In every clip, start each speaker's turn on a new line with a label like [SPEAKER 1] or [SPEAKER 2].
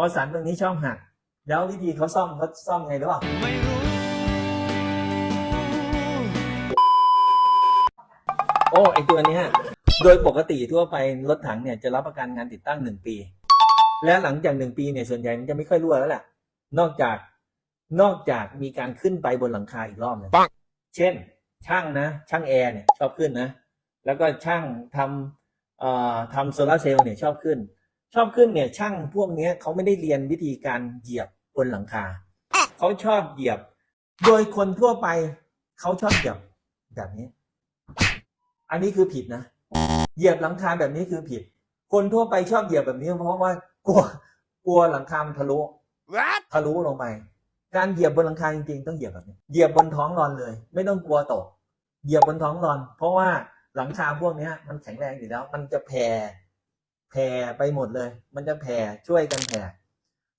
[SPEAKER 1] พอสันตรงนี้ช่องหัก แล้ววิธีเขาซ่อมเขาซ่อมไงหรือเปล่า
[SPEAKER 2] ไม่รู้
[SPEAKER 1] โอ้ไอตัวเนี้ยโดยปกติทั่วไปรถถังเนี่ยจะรับประกันงานติดตั้งหนึ่งปี และหลังจากหนึ่งปีเนี่ยส่วนใหญ่มันจะไม่ค่อยรั่วแล้วแหละนอกจากนอกจากมีการขึ้นไปบนหลังคาอีกรอบหนึงเช่น ช่างนะ ช่างแอร์เนี่ยชอบขึ้นนะ แล้วก็ช่างทำเอ่อทำโซลาร์เซลล์เนี่ยชอบขึ้น ชอบขึ้นเนี่ยช่างพวกเนี้ยเขาไม่ได้เรียนวิธีการเหยียบบนหลังคา เขาชอบเหยียบ โดยคนทั่วไป เขาชอบเหยียบแบบนี้ อันนี้คือผิดนะเหยียบหลังคาแบบนี้คือผิด คนทั่วไปชอบเหยียบแบบนี้เพราะว่ากลัวกลัวหลังคามันทะลุ
[SPEAKER 2] What
[SPEAKER 1] ทะลุลงไปการเหยียบบนหลังคาจริงๆต้องเหยียบแบบนี้เหยียบบนท้องรอนเลย ไม่ต้องกลัวตก เหยียบบนท้องรอน เพราะว่าหลังคาพวกเนี้ยมันแข็งแรงอยู่แล้ว มันจะแผ่ แผ่ไปหมดเลย มันจะแผ่ช่วยกันแผ่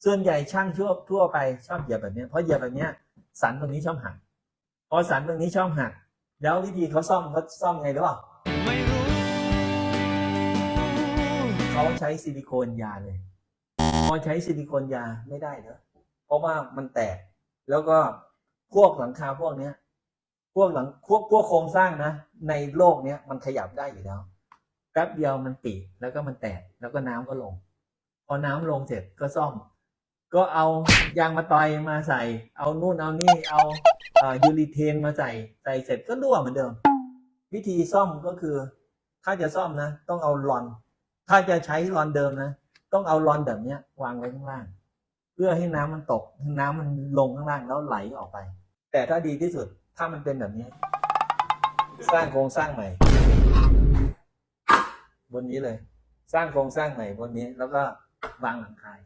[SPEAKER 1] ส่วนใหญ่ช่างทั่วทั่วไปชอบเหยียบแบบนี้เพราะเหยียบแบบนี้สันตรงนี้ชอบหักพอสันตรงนี้ชอบหัก แล้ววิธีเขาซ่อมเขาซ่อมไงหรือเปล่า
[SPEAKER 2] ไม่รู้
[SPEAKER 1] เขาใช้ซิลิโคนยาเลย พอใช้ซิลิโคนยาไม่ได้เนอะเพราะว่ามันแตก แล้วก็พวกหลังคาพวกเนี้ย พวกหลังพวกพวกโครงสร้างนะ ในโลกเนี้ยมันขยับได้อยู่แล้ว แป๊บเดียวมันปีแล้วก็มันแตกแล้วก็น้ำก็ลง พอน้ำลงเสร็จก็ซ่อม ก็เอายางมาตอยมาใส่ เอานู่นเอานี่เอาเอ่อยูริเทนมาใส่ใส่เสร็จก็รั่วเหมือนเดิม วิธีซ่อมก็คือ ถ้าจะซ่อมนะ ต้องเอาลอน ถ้าจะใช้รอนเดิมนะ ต้องเอารอนแบบเนี้ยวางไว้ข้างล่าง เพื่อให้น้ำมันตกน้ำมันลงข้างล่างแล้วไหลออกไป แต่ถ้าดีที่สุดถ้ามันเป็นแบบนี้ สร้างโครงสร้างใหม่ บนนี้เลย สร้างโครงสร้างใหม่บนนี้ แล้วก็วางหลังคาย